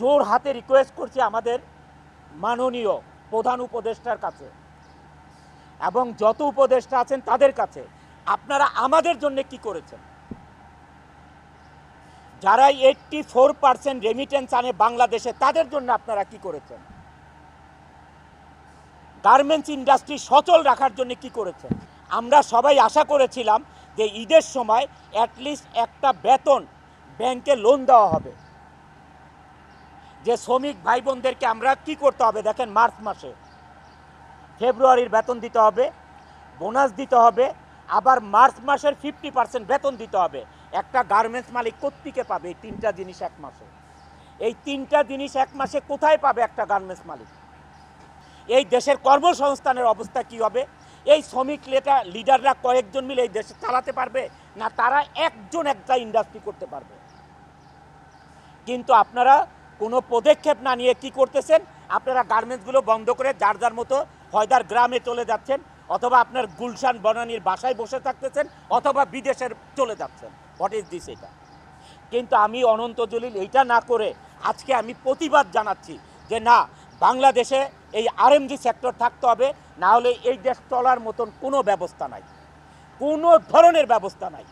জোর হাতে রিকোয়েস্ট করছি আমাদের মাননীয় প্রধান উপদেষ্টার কাছে। এবং যত উপদেষ্টা আছেন তাদের কাছে। আপনারা আমাদের জন্য কি করেছেন? যারা এইটটি ফোর পার্সেন্ট রেমিটেন্স আনে বাংলাদেশে, তাদের জন্য আপনারা কি করেছেন? গার্মেন্টস ইন্ডাস্ট্রি সচল রাখার জন্য কি করেছেন? আমরা সবাই আশা করেছিলাম যে ঈদের সময় অ্যাটলিস্ট একটা বেতন ব্যাংকে লোন দেওয়া হবে। যে শ্রমিক ভাই বোনদেরকে আমরা কি করতে হবে? দেখেন মার্চ মাসে ফেব্রুয়ারির বেতন দিতে হবে, বোনাস দিতে হবে, আবার মার্চ মাসের ফিফটি পার্সেন্ট বেতন দিতে হবে। একটা গার্মেন্টস মালিক কোত্থেকে পাবে এই তিনটা জিনিস এক মাসে? এই তিনটা জিনিস এক মাসে কোথায় পাবে একটা গার্মেন্টস মালিক? এই দেশের কর্মসংস্থানের অবস্থা কি হবে? এই শ্রমিক লেটা লিডাররা কয়েকজন মিলে এই দেশে চালাতে পারবে? না, তারা একজন একটা ইন্ডাস্ট্রি করতে পারবে? কিন্তু আপনারা কোনো পদক্ষেপ না নিয়ে কি করতেছেন? আপনারা গার্মেন্টসগুলো বন্ধ করে যার যার মতো হয়দার গ্রামে চলে যাচ্ছেন, অথবা আপনার গুলশান বনানীর বাসায় বসে থাকতেছেন, অথবা বিদেশের চলে যাচ্ছেন। হোয়াট ইজ দিস এটা? কিন্তু আমি অনন্ত জলিল এইটা না করে আজকে আমি প্রতিবাদ জানাচ্ছি যে না, বাংলাদেশে এই আরএমজি সেক্টর থাকতে হবে, না হলে এই দেশ চলার মতন কোনো ব্যবস্থা নাই। কোনো ধরনের ব্যবস্থা নাই।